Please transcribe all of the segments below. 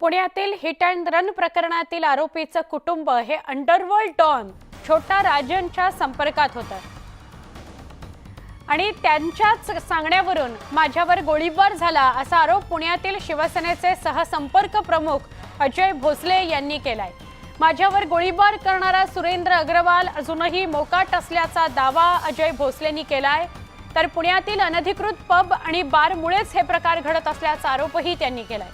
पुण्यातील hit and run प्रकरणातील आरोपीचं कुटुंब हे अंडरवर्ल्ड डॉन छोटा राजनच्या संपर्कात होतं. आणि त्यांच्याच सांगण्यावरून माझ्यावर गोळीबार झाला असा आरोप पुण्यातील शिवसेनेचे सहसंपर्क प्रमुख अजय भोसले यांनी केलाय. माझ्यावर गोळीबार करणारा सुरेंद्र अग्रवाल अजूनही मोकाट असल्याचा दावा अजय भोसलेंनी केलाय. तर पुण्यातील अनधिकृत पब आणि बारमुळेच हे प्रकार घडत असल्याचा आरोपही त्यांनी केलाय.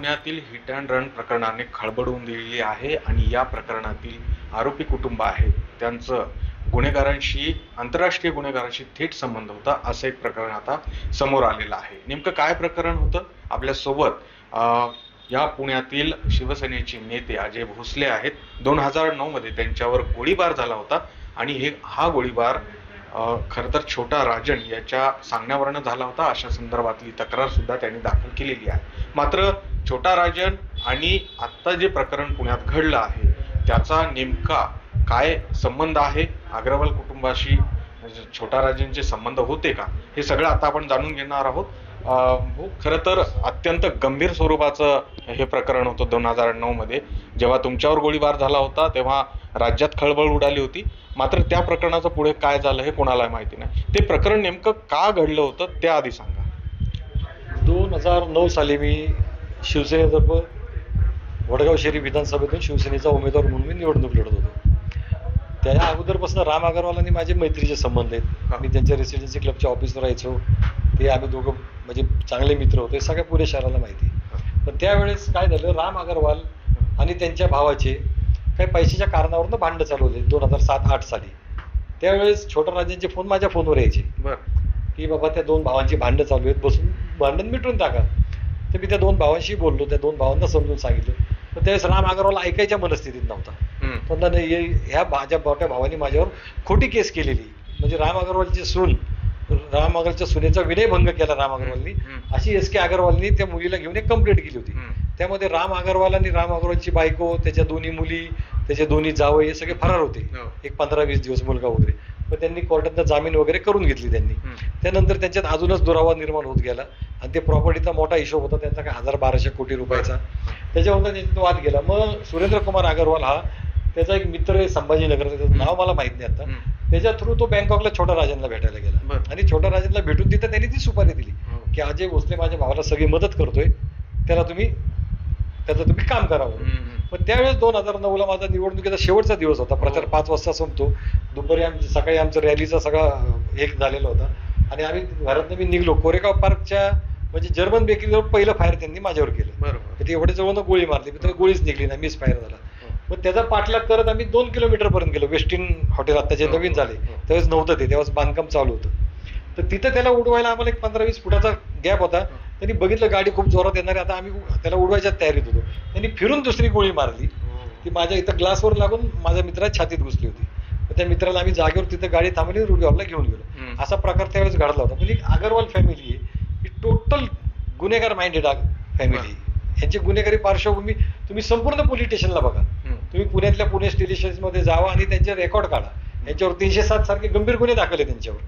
पुण्यातील हिट अँड रन प्रकरणाने खळबळून दिलेली आहे आणि या प्रकरणातील आरोपी कुटुंब आहे. त्यांचं गुन्हेगारांशी आंतरराष्ट्रीय गुन्हेगारांशी थेट संबंध होता असं एक प्रकरण आता समोर आलेलं आहे. नेमकं काय प्रकरण होतं? आपल्यासोबत या पुण्यातील शिवसेनेचे नेते अजय भोसले आहेत. दोन हजार नऊ मध्ये त्यांच्यावर गोळीबार झाला होता आणि हे हा गोळीबार खरं तर छोटा राजन याच्या सांगण्यावरनं झाला होता. अशा संदर्भातली तक्रार सुद्धा त्यांनी दाखल केलेली आहे. मात्र छोटा राजन आणि आत्ता जे प्रकरण पुण्यात घडलं आहे त्याचा नेमका काय संबंध आहे? अग्रवाल कुटुंबाशी छोटा राजनचे संबंध होते का? हे सगळं आता आपण जाणून घेणार आहोत. हो, खरं तर अत्यंत गंभीर स्वरूपाचं हे प्रकरण होतं दोन हजार नऊ मध्ये. जेव्हा तुमच्यावर गोळीबार झाला होता तेव्हा राज्यात खळबळ उडाली होती. मात्र त्या प्रकरणाचं पुढे काय झालं हे कोणाला माहिती नाही. ते प्रकरण नेमकं का घडलं होतं त्या आधी सांगा. दोन हजार नऊ साली मी शिवसेनेतर्फे वडगाव शहरी विधानसभेतून शिवसेनेचा उमेदवार म्हणून मी निवडणूक लढत होतो. त्या अगोदरपासून राम अगरवाल आणि माझे मैत्रीचे संबंध. आहेत. मी त्यांच्या रेसिडेन्सी क्लबच्या ऑफिसवर राहायचो. ते आम्ही दोघं म्हणजे चांगले मित्र होते. सगळ्या पुणे शहराला माहिती. पण त्यावेळेस काय झालं? राम अगरवाल आणि त्यांच्या भावाचे काही पैशाच्या कारणावरून भांडणं चालू होते. दोन हजार सात आठ साली. त्यावेळेस छोटा राजांचे फोन माझ्या फोनवर यायचे. की बाबा त्या दोन भावांची भांडणं चालू आहेत. बसून भांडण मिटून टाका. तर मी त्या दोन भावांशी बोललो त्या दोन भावांना समजून सांगितलं. पण त्यावेळेस राम अगरवाल ऐकायच्या मनस्थितीत नव्हता. म्हणला नाही ह्या माझ्या मोठ्या भावाने माझ्यावर खोटी केस केलेली. म्हणजे राम अगरवालची सून राम अगरवालच्या सुनेचा विनयभंग केला राम अगरवालनी. अशी एस के अगरवालनी त्या मुलीला घेऊन एक कंप्लेंट केली होती. त्यामध्ये राम अगरवाल आणि राम अगरवालची बायको त्याच्या दोन्ही मुली त्याचे दोन्ही जावं हे सगळे फरार होते. हो. एक पंधरा वीस दिवस मुलगा वगैरे. पण त्यांनी कोर्टातनं जामीन वगैरे करून घेतली त्यांनी. त्यानंतर त्यांच्यात अजूनच दुरावा निर्माण होत गेला आणि ते प्रॉपर्टीचा मोठा हिशोब होता त्यांचा काय हजार बाराशे कोटी रुपयाचा त्याच्यावर त्यांच्यात वाद गेला मग सुरेंद्र कुमार अगरवाल हा त्याचा एक मित्र आहे संभाजीनगरचा त्याचं नाव मला माहीत नाही आता. त्याच्या थ्रू तो बँकॉकला छोटा राजांना भेटायला गेला. आणि छोटा राजांना भेटून तिथं त्यांनी ती सुपारी दिली हो. की अजय भोसले माझ्या भावाला सगळी मदत करतोय त्याला तुम्ही त्याचं तुम्ही काम करा म्हणून. हम्म. पण त्यावेळेस दोन हजार नऊला माझा निवडणुकीचा शेवटचा दिवस होता प्रचार हो. पाच वाजता संपतो दुपारी आमची सकाळी आमचं रॅलीचा सगळा एक झालेला होता. आणि आम्ही घरातनं मी निघलो. कोरेगाव पार्कच्या म्हणजे जर्मन बेकरीजवळ पहिलं फायर त्यांनी माझ्यावर केलं. बरोबर. तर ते एवढे जवळ गोळी मारली. पण गोळीच निघली नाही मिस फायर झाला. मग त्याचा पाठलाग करत आम्ही दोन किलोमीटर पर्यंत गेलो. वेस्टिन हॉटेल आता जे हो, नवीन झाले. हो. त्यावेळेस नव्हतं ते. तेव्हा बांधकाम चालू होतं. तर तिथं त्याला उडवायला आम्हाला एक पंधरा वीस फुटाचा गॅप होता. त्यांनी बघितलं गाडी खूप जोरात येणार आहे. आता आम्ही त्याला उडवायच्या तयारीत होतो. त्यांनी फिरून दुसरी गोळी मारली. ती माझ्या इथं ग्लासवर लागून माझ्या मित्राच्या छातीत घुसली होती. तर त्या मित्राला आम्ही जागेवर तिथं गाडी थांबवली रुडगावला घेऊन गेलो. असा प्रकार त्यावेळेस घडला होता. म्हणजे अगरवाल फॅमिली ही टोटल गुन्हेगार माइंडेड फॅमिली यांची गुन्हेगारी पार्श्वभूमी तुम्ही संपूर्ण पोलीस स्टेशनला बघा. तुम्ही पुण्यातल्या पुणे स्टेशनमध्ये जावा आणि त्यांचे रेकॉर्ड काढा. यांच्यावर तीनशे सात सारखे गंभीर गुन्हे दाखल आहे त्यांच्यावर.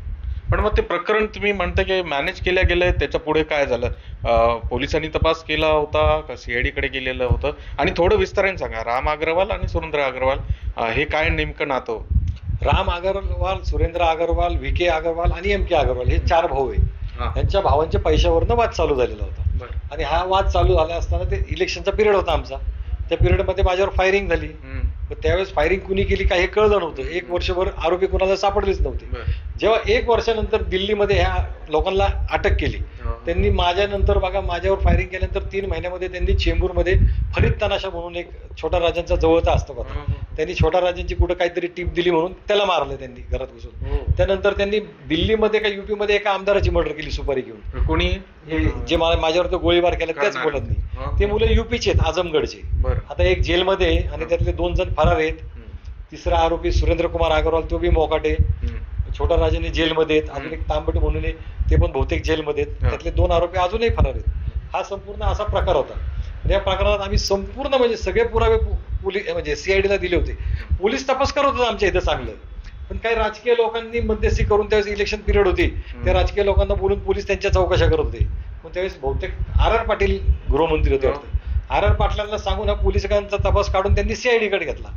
पण मग ते प्रकरण तुम्ही म्हणता की मॅनेज केल्या गेलंय त्याच्या पुढे काय झालं? पोलिसांनी तपास केला होता का? सीआयडी कडे गेलेलं होतं? आणि थोडं विस्ताराने सांगा. राम अग्रवाल आणि सुरेंद्र अग्रवाल हे काय नेमकं नातं राम अगरवाल सुरेंद्र अगरवाल व्ही के अगरवाल आणि एम के अगरवाल हे चार भाऊ आहे हा. यांच्या भावांच्या पैशावरनं वाद चालू झालेला होता. आणि हा वाद चालू झाला असताना ते इलेक्शनचा पिरियड होता आमचा. त्या पिरियडमध्ये माझ्यावर फायरिंग झाली. त्यावेळेस फायरिंग कुणी केली काही कळलं नव्हतं. एक वर्षभर आरोपी कोणाला सापडलेच नव्हते. जेव्हा एक वर्षानंतर दिल्लीमध्ये ह्या लोकांना अटक केली. त्यांनी माझ्यानंतर बघा माझ्यावर फायरिंग केल्यानंतर तीन महिन्यामध्ये त्यांनी चेंबूरमध्ये फरीद तनाशा म्हणून एक छोटा राजांचा जवळचा असतो हम्म. त्यांनी छोटा राजांची कुठं काहीतरी टीप दिली म्हणून त्याला मारलं त्यांनी घरात घुसून हो. त्यानंतर त्यांनी दिल्लीमध्ये का युपी मध्ये एका आमदाराची मर्डर केली सुपारी घेऊन कोणी हे जे माझ्यावर तो गोळीबार केला त्याच. बोलत नाही. ते मुलं युपीचे आहेत आजमगडचे आता एक जेलमध्ये आहे आणि त्यातले दोन जण फरार आहेत. तिसरा आरोपी सुरेंद्र कुमार अग्रवाल तो बी मोकाटे. छोटा राजाने जेलमध्ये आहेत अजून एक तांबट म्हणून ते पण बहुतेक जेलमध्ये आहेत. त्यातले दोन आरोपी अजूनही फरार आहेत. हा संपूर्ण असा प्रकार होता. या प्रकरणात आम्ही संपूर्ण म्हणजे सगळे पुरावे पोलीस म्हणजे सीआयडीला दिले होते. पोलीस तपास करत होते आमच्या इथं चांगलं. पण काही राजकीय लोकांनी मध्यस्थी करून त्यावेळेस इलेक्शन पिरियड होती. त्या राजकीय लोकांना बोलून पोलीस त्यांच्या चौकशा करत होते. मग त्यावेळेस बहुतेक आर आर पाटील गृहमंत्री होते. वाटतं. आर आर पाटलांना सांगून हा पोलिसांचा तपास काढून त्यांनी सीआयडी कडे घेतला.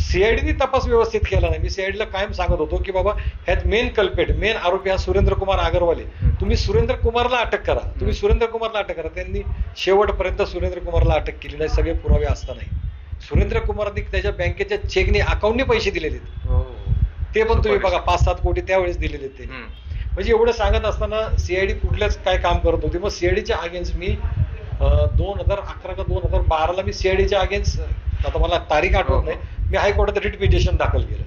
सीआयडीने तपास व्यवस्थित केला नाही मी सीआयडीला कायम सांगत होतो की बाबा ह्यात मेन कल्पेट मेन आरोपी हा सुरेंद्र कुमार अगरवाल. तुम्ही सुरेंद्र कुमारला अटक करा तुम्ही सुरेंद्र कुमारला अटक करा त्यांनी शेवटपर्यंत सुरेंद्र कुमारला अटक केली नाही सगळे पुरावे असतानाही सुरेंद्र कुमारनी त्याच्या बँकेच्या चेकने अकाउंटने पैसे दिलेले आहेत. हो. ते पण तुम्ही. बघा पाच सात कोटी त्यावेळेस दिलेले हम्म. म्हणजे एवढं सांगत असताना सीआयडी कुठल्याच काय काम करत होती मग सीआयडीच्या अगेन्स्ट मी दोन हजार अकरा का दोन हजार बाराला मी सीआयडीच्या अगेन्स्ट आता मला तारीख आठवत हो. नाही मी हायकोर्टात रिट पिटिशन दाखल केलं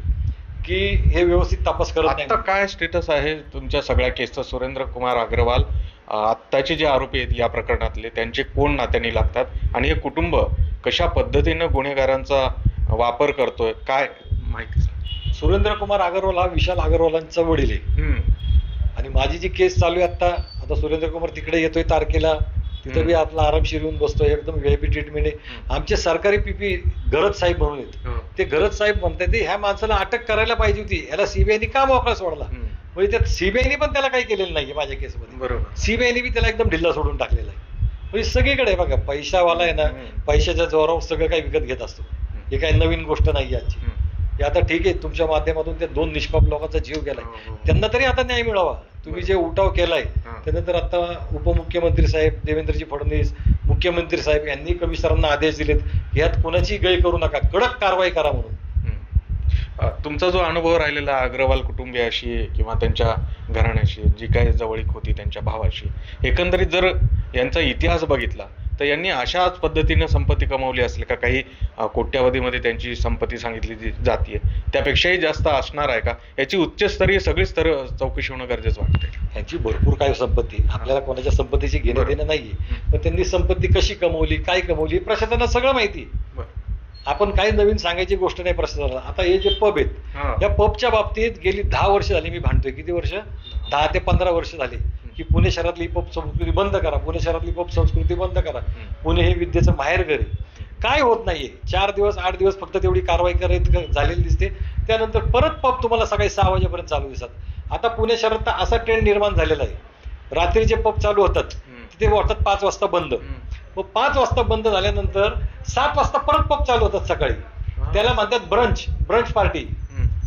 की हे व्यवस्थित तपास करत आता नाही काय स्टेटस आहे तुमच्या सगळ्या केसचं? सुरेंद्र कुमार अग्रवाल आत्ताचे जे आरोपी आहेत या प्रकरणातले त्यांचे कोण नात्याने लागतात? आणि हे कुटुंब कशा पद्धतीनं गुन्हेगारांचा वापर करतोय? काय माहिती. सुरेंद्र कुमार अगरवाल हा विशाल अगरवालांचा वडील आहे. आणि माझी जी केस चालू आहे आता आता सुरेंद्र कुमार तिकडे येतोय तारखेला. तिथं. बी आपला आरामशीर येऊन बसतोय एकदम व्हीआयपी ट्रीटमेंट आहे. आमचे सरकारी पीपी गरज साहेब म्हणून आहेत हो. ते गरज साहेब म्हणतात ते ह्या माणसाला अटक करायला पाहिजे होती याला सीबीआयने का मोकळा सोडला. म्हणजे त्यात सीबीआयने पण त्याला काही केलेलं नाही माझ्या केसमध्ये बरोबर सीबीआयने बी त्याला एकदम ढिल्ला सोडून टाकलेला आहे म्हणजे सगळीकडे आहे बघा पैशावाला आहे ना. पैशाच्या जोरावर सगळं काही विकत घेत असतो हे काही नवीन गोष्ट नाही आजची. हे आता ठीक आहे तुमच्या माध्यमातून त्या दोन निष्पाप लोकांचा जीव गेलाय. हो, हो. त्यांना तरी आता न्याय मिळावा. तुम्ही जे उठाव केलाय हा. त्यानंतर आता उपमुख्यमंत्री साहेब देवेंद्रजी फडणवीस मुख्यमंत्री साहेब यांनी कमिशनरांना आदेश दिलेत यात कोणाची गय करू नका. कडक कारवाई करा म्हणून. तुमचा जो अनुभव राहिलेला अग्रवाल कुटुंबियाशी किंवा त्यांच्या घराण्याशी जी काही जवळीक होती त्यांच्या भावाशी एकंदरीत जर यांचा इतिहास बघितला तर यांनी अशाच पद्धतीनं संपत्ती कमावली असेल का? काही कोट्यावधीमध्ये त्यांची संपत्ती सांगितली जी- जातीये त्यापेक्षाही जास्त असणार आहे का? याची उच्चस्तरीय सगळी स्तर चौकशी होणं गरजेचं वाटतंय. यांची भरपूर काय संपत्ती. आपल्याला कोणाच्या संपत्तीची घेणं. देणं नाहीये. पण त्यांनी संपत्ती कशी कमवली काय कमवली प्रशासनाला सगळं माहिती आपण काही नवीन सांगायची गोष्ट नाही प्रशासनाला. आता हे जे पब आहेत. या पबच्या बाबतीत गेली दहा वर्ष झाली मी भांडतोय. किती वर्ष? दहा ते पंधरा वर्ष झाली. की पुणे शहरातली पब संस्कृती बंद करा पुणे शहरातली पब संस्कृती बंद करा. पुणे हे विद्येचं माहेर घर आहे. काय होत नाहीये. चार दिवस आठ दिवस फक्त तेवढी कारवाई करत झालेली दिसते. त्यानंतर परत पब तुम्हाला सकाळी सहा वाजेपर्यंत चालू दिसतात. आता पुणे शहरात तर असा ट्रेंड निर्माण झालेला आहे. रात्रीचे पब चालू होतात. तिथे वाटतात पाच वाजता बंद. मग पाच वाजता बंद झाल्यानंतर सात वाजता परत पब चालू होतात सकाळी. त्याला म्हणतात ब्रंच ब्रंच पार्टी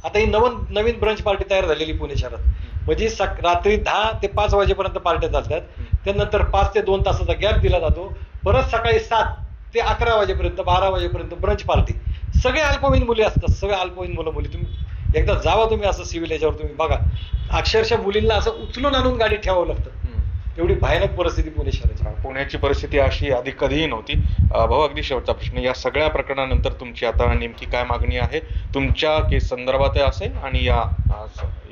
आता ही नवन नवीन ब्रंच पार्टी तयार झालेली पुणे शहरात. म्हणजे सक- रात्री दहा ते पाच वाजेपर्यंत पार्ट्या चालतात. त्यानंतर पाच ते दोन तासाचा गॅप दिला जातो. परत सकाळी सात ते अकरा वाजेपर्यंत बारा वाजेपर्यंत ब्रंच पार्टी सगळे अल्पवयीन मुली असतात. सगळे अल्पवयीन मुलं मुली. तुम्ही एकदा जावा तुम्ही असं सिव्हिल याच्यावर तुम्ही बघा. अक्षरशः मुलींना असं उचलून आणून गाडी ठेवावं लागतं. एवढी भयानक परिस्थिती पुणे शहराची. पुण्याची परिस्थिती अशी आधी कधीही नव्हती. भाऊ अगदी शेवटचा प्रश्न. या सगळ्या प्रकरणानंतर तुमची आता नेमकी काय मागणी आहे? तुमच्या केस संदर्भात असेल आणि या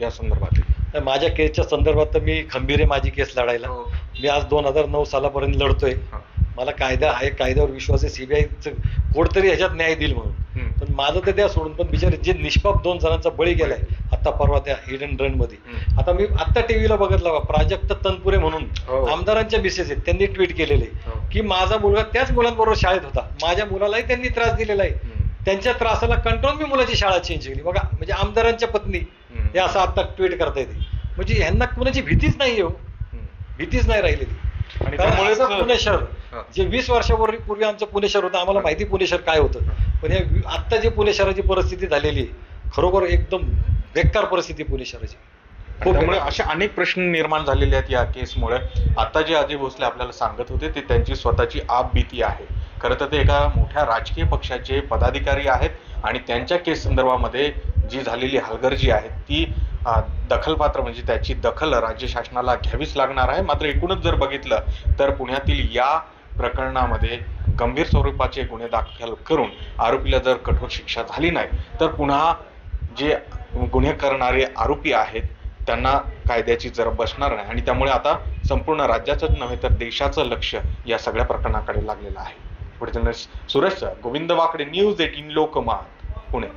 या संदर्भात तर माझ्या केसच्या संदर्भात तर मी खंबीर आहे माझी केस लढायला हो. मी आज दोन हजार नऊ सालापर्यंत लढतोय. मला कायदा आहे कायद्यावर विश्वास आहे सीबीआयचं कोण तरी ह्याच्यात न्याय देईल म्हणून. पण माझं तर त्या सोडून पण बिचारे जे निष्पाप दोन जणांचा बळी गेलाय आता परवा त्या हिडन रनमध्ये. आता मी आता टीव्हीला बघितलं प्राजक्त तनपुरे म्हणून हो. आमदारांच्या मिसेस आहेत त्यांनी ट्विट केलेले हो. की माझा मुलगा त्याच मुलांबरोबर शाळेत होता माझ्या मुलालाही त्यांनी त्रास दिलेला आहे. त्यांच्या त्रासाला कंट्रोल मी मुलाची शाळा चेंज केली बघा म्हणजे आमदारांच्या पत्नी. हे असं आता ट्विट करता येते म्हणजे ह्यांना कुणाची भीतीच नाही हो. भीतीच नाही राहिलेली. आणि असं पुणे शहर. जे वीस वर्षापूर्वी पूर्वी आमचं पुणे शहर होतं आम्हाला माहिती पुणे शहर काय होतं. पण हे आत्ता जे पुणे शहराची परिस्थिती झालेली खरोखर एकदम बेकार परिस्थिती पुणे शहराची. त्यामुळे. असे अनेक प्रश्न निर्माण झालेले आहेत या केसमुळे. आता जे अजय भोसले आपल्याला सांगत होते ते त्यांची स्वतःची आप भीती आहे. खरं तर ते एका मोठ्या राजकीय पक्षाचे पदाधिकारी आहेत आणि त्यांच्या केस संदर्भामध्ये जी झालेली हलगर्जी आहे ती दखलपात्र म्हणजे त्याची दखल राज्य शासनाला घ्यावीच लागणार आहे. मात्र एकूणच जर बघितलं तर पुण्यातील या प्रकरणामध्ये गंभीर स्वरूपाचे गुन्हे दाखल करून आरोपीला जर कठोर शिक्षा झाली नाही तर पुन्हा जे गुन्हे करणारे आरोपी आहेत त्यांना कायद्याची जर बसणार नाही. आणि त्यामुळे आता संपूर्ण राज्याचंच नव्हे तर देशाचं लक्ष या सगळ्या प्रकरणाकडे लागलेलं आहे. पुढे सुरेश गोविंद वाकडे न्यूज एटीन लोकमत पुणे.